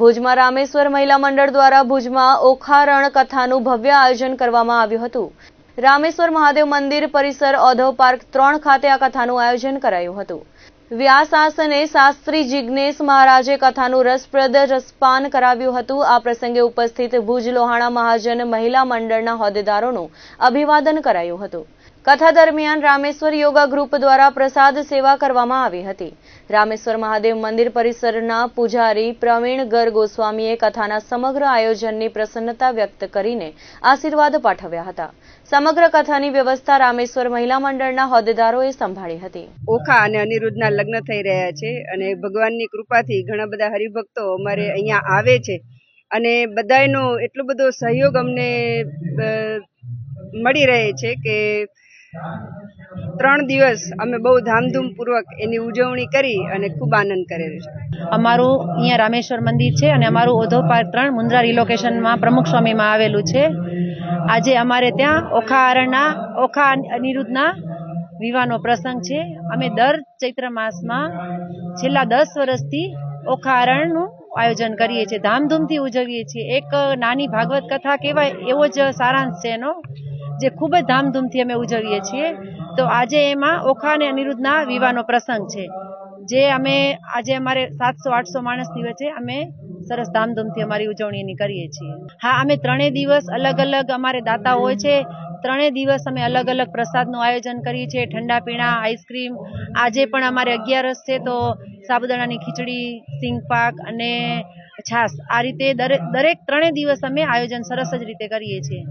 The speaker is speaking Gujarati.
ભુજમાં રામેશ્વર મહિલા મંડળ દ્વારા ભુજમાં ઓખારણ કથાનું ભવ્ય આયોજન કરવામાં આવ્યું હતું. રામેશ્વર મહાદેવ મંદિર પરિસર ઓધવ પાર્ક ત્રણ ખાતે આ કથાનું આયોજન કરાયું હતું. વ્યાસાસને શાસ્ત્રી જિજ્ઞેશ મહારાજે કથાનું રસપ્રદ રસપાન કરાવ્યું હતું. આ પ્રસંગે ઉપસ્થિત ભુજ લોહાણા મહાજન મહિલા મંડળના હોદ્દેદારોનું અભિવાદન કરાયું હતું. કથા દરમિયાન રામેશ્વર યોગા ગ્રુપ દ્વારા પ્રસાદ સેવા કરવામાં આવી હતી. રામેશ્વર મહાદેવ મંદિર પરિસરના પૂજારી પ્રવીણ ગર ગોસ્વામીએ કથાના સમગ્ર આયોજનની પ્રસન્નતા વ્યક્ત કરીને આશીર્વાદ પાઠવ્યા હતા. સમગ્ર કથાની વ્યવસ્થા રામેશ્વર મહિલા મંડળના હોદ્દેદારોએ સંભાળી હતી. ઓખા અને અનિરુદ્ધના લગ્ન થઈ રહ્યા છે અને ભગવાનની કૃપાથી ઘણા બધા હરિભક્તો અમારે અહીંયા આવે છે. અને બધાયનો એટલો બધો સહયોગ અમને મળી રહે છે કે ત્રણ દિવસ અમે બહુ ધામધૂમપૂર્વક એની ઉજવણી કરી અને ખૂબ આનંદ કરેલો છે. અમારું અહીંયા રામેશ્વર મંદિર છે અને અમારું ઓધો પાર્ક ત્રણ મુન્દ્રા રિલોકેશનમાં પ્રમુખ સ્વામીમાં આવેલું છે. આજે અમારે ત્યાં ઓખા આરણના, ઓખા અનિરુદ્ધના વિવાહનો પ્રસંગ છે. અમે દર ચૈત્ર માસમાં છેલ્લા દસ વર્ષથી ઓખા આરણનું આયોજન કરીએ છીએ, ધામધૂમથી ઉજવીએ છીએ. એક નાની ભાગવત કથા કહેવાય, એવો જ સારાંશ છે એનો. જે ખૂબ જ ધામધૂમથી અમે ઉજવીએ છીએ, તો આજે એમાં ઓખા અને અનિરુદ્ધના વિવાહનો પ્રસંગ છે. જે અમે આજે અમારે સાતસો, આઠસો માણસની વચ્ચે અમે સરસ ધામધૂમથી અમારી ઉજવણી એની કરીએ છીએ. હા, અમે ત્રણેય દિવસ અલગ અલગ અમારે દાતા હોય છે. ત્રણેય દિવસ અમે અલગ અલગ પ્રસાદનું આયોજન કરીએ છીએ. ઠંડા પીણા, આઈસ્ક્રીમ, આજે પણ અમારે અગિયારસ છે, તો સાબુદાણાની ખીચડી, સિંગ પાક અને છાશ. આ રીતે દરેક દરેક ત્રણેય દિવસ અમે આયોજન સરસ જ રીતે કરીએ છીએ.